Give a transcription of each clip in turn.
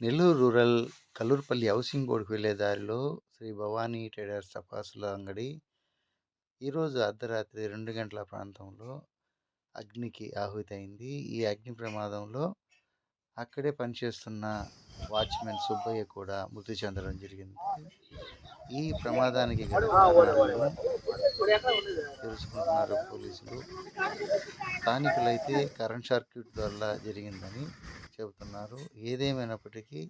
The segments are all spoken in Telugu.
నెల్లూరు రూరల్ కల్లూరుపల్లి హౌసింగ్ బోర్డుకు వెళ్ళే దారిలో శ్రీ భవానీ ట్రేడర్స్ తపాసుల అంగడి. ఈరోజు అర్ధరాత్రి రెండు గంటల ప్రాంతంలో అగ్నికి ఆహుతైంది ఈ అగ్ని ప్రమాదంలో అక్కడే పనిచేస్తున్న వాచ్మెన్ సుబ్బయ్య కూడా మృతి చెందడం జరిగింది. ఈ ప్రమాదానికి తెలుసుకుంటున్నారు పోలీసులు. స్థానికులైతే కరెంట్ సర్క్యూట్ వల్ల జరిగిందని చెబుతున్నారు. ఏదేమైనప్పటికీ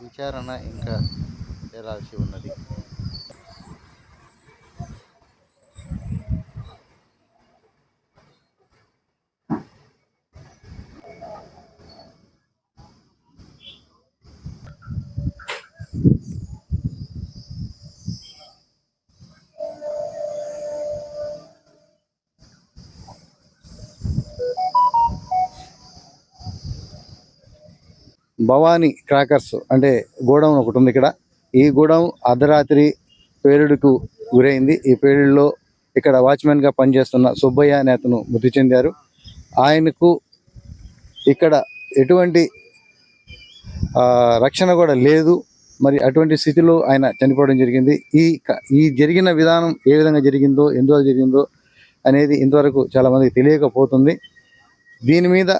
విచారణ ఇంకా తేలాల్సి ఉన్నది. భవానీ క్రాకర్స్ అంటే గోడౌన్ ఒకటి ఉంది ఇక్కడ. ఈ గోడౌన్ అర్ధరాత్రి పేలుడుకు గురైంది. ఈ పేలుడులో ఇక్కడ వాచ్మెన్గా పనిచేస్తున్న సుబ్బయ్య అనే అతను మృతి చెందారు. ఆయనకు ఇక్కడ ఎటువంటి రక్షణ కూడా లేదు. మరి అటువంటి స్థితిలో ఆయన చనిపోవడం జరిగింది. ఈ ఈ జరిగిన విధానం ఏ విధంగా జరిగిందో ఎందువల్ల జరిగిందో అనేది ఇంతవరకు చాలామందికి తెలియకపోతుంది. దీని మీద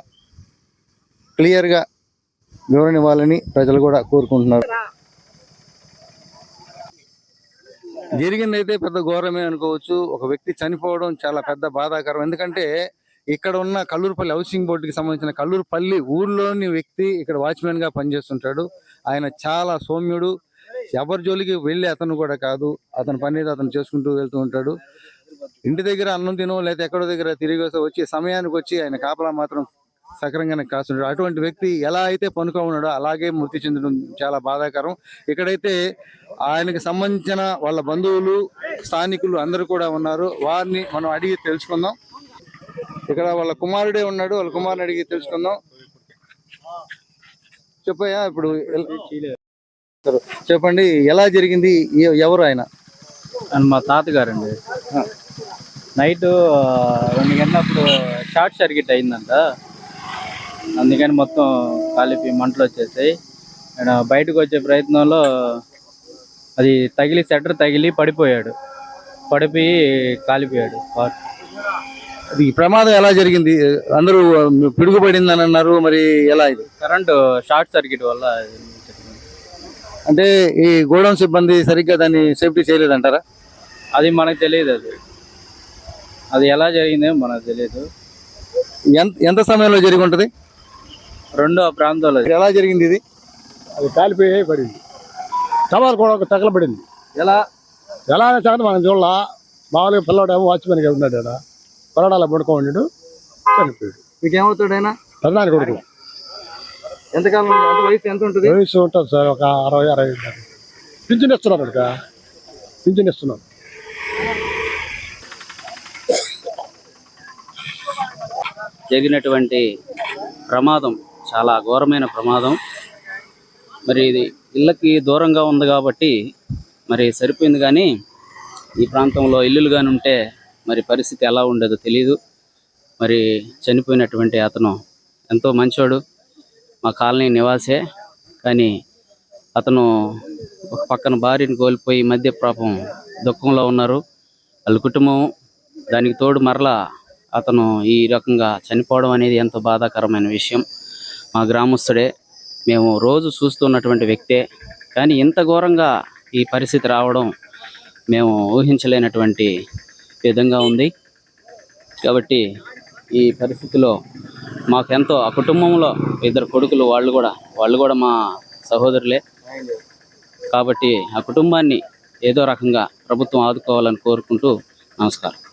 క్లియర్గా వివరణ ఇవ్వాలని ప్రజలు కూడా కోరుకుంటున్నారు. జరిగిందైతే పెద్ద ఘోరమే అనుకోవచ్చు. ఒక వ్యక్తి చనిపోవడం చాలా పెద్ద బాధాకరం. ఎందుకంటే ఇక్కడ ఉన్న కల్లూరుపల్లి హౌసింగ్ బోర్డుకి సంబంధించిన కల్లూరుపల్లి ఊర్లోని వ్యక్తి ఇక్కడ వాచ్మెన్గా పనిచేస్తుంటాడు. ఆయన చాలా సౌమ్యుడు. ఎవరి జోలికి వెళ్ళి అతను కూడా కాదు. అతని పని అతను చేసుకుంటూ వెళ్తూ ఉంటాడు. ఇంటి దగ్గర అన్నం తినో లేకపోతే ఎక్కడో దగ్గర తిరిగి వస్తే వచ్చి సమయానికి వచ్చి ఆయన కాపలా మాత్రం సక్రంగానే కాస్తుంటాడు. అటువంటి వ్యక్తి ఎలా అయితే పనుకో ఉన్నాడో అలాగే మృతి చెందడం చాలా బాధాకరం. ఇక్కడైతే ఆయనకి సంబంధించిన వాళ్ళ బంధువులు స్థానికులు అందరూ కూడా ఉన్నారు. వారిని మనం అడిగి తెలుసుకుందాం. ఇక్కడ వాళ్ళ కుమారుడే ఉన్నాడు. వాళ్ళ కుమారుని అడిగి తెలుసుకుందాం. చెప్పయ్యా ఇప్పుడు చెప్పండి ఎలా జరిగింది? ఎవరు ఆయన? మా తాతగారండి. నైట్ రెండు గంటలప్పుడు షార్ట్ సర్క్యూట్ అయిందంట. అందుకని మొత్తం కాలిపి మంటలు వచ్చేసాయి. ఆయన బయటకు వచ్చే ప్రయత్నంలో అది తగిలి సెటర్ తగిలి పడిపోయాడు. పడిపోయి కాలిపోయాడు అది ఈ ప్రమాదం ఎలా జరిగింది? అందరూ పిడుగుపడింది అని అన్నారు మరి ఎలా ఇది? కరెంటు షార్ట్ సర్క్యూట్ వల్ల. అంటే ఈ గోడౌన్ సిబ్బంది సరిగ్గా దాన్ని సేఫ్టీ చేయలేదంటారా? అది మనకు తెలియదు అది. అది ఎలా జరిగిందో మనకు తెలియదు. ఎంత ఎంత సమయంలో జరిగి ఉంటది? రెండో ప్రాంతంలో. ఎలా జరిగింది ఇది? అది కాలిపోయి పడింది. టవర్ కూడా ఒక తగలబడింది. ఎలా? ఎలా సంగతి మనం చూడాల. మామూలుగా పిల్లవాడేమో వాచ్మెన్గా ఉన్నాడు ఇక్కడ కొరడాల పడుకో ఉన్నాడు చనిపోయాడు. మీకు ఏమవుతాడైనా ప్రధాని కొడుకు. ఎంతకాలం ఎంత వయసు ఎంత ఉంటుంది? వయసు ఉంటుంది సార్ ఒక అరవై అరవై ఉంటుంది. పింఛన్ ఇస్తున్నారు ఇక్కడ పింఛన్ ఇస్తున్నారు జరిగినటువంటి ప్రమాదం చాలా ఘోరమైన ప్రమాదం. మరి ఇది ఇళ్ళకి దూరంగా ఉంది కాబట్టి మరి సరిపోయింది కానీ ఈ ప్రాంతంలో ఇల్లులు కానీ ఉంటే మరి పరిస్థితి ఎలా ఉండేదో తెలియదు మరి చనిపోయినటువంటి అతను ఎంతో మంచోడు. మా కాలనీ నివాసే. కానీ అతను ఒక పక్కన భార్యను కోల్పోయి మధ్య పాపం దుఃఖంలో ఉన్నారు. వాళ్ళ కుటుంబం దానికి తోడు మరలా అతను ఈ రకంగా చనిపోవడం అనేది ఎంతో బాధాకరమైన విషయం. మా గ్రామస్తుడే. మేము రోజు చూస్తున్నటువంటి వ్యక్తే. కానీ ఇంత ఘోరంగా ఈ పరిస్థితి రావడం మేము ఊహించలేనటువంటి విధంగా ఉంది. కాబట్టి ఈ పరిస్థితిలో మాకు ఎంతో ఆ కుటుంబంలో ఇద్దరు కొడుకులు వాళ్ళు కూడా వాళ్ళు కూడా మా సహోదరులే. కాబట్టి ఆ కుటుంబాన్ని ఏదో రకంగా ప్రభుత్వం ఆదుకోవాలని కోరుకుంటూ నమస్కారం.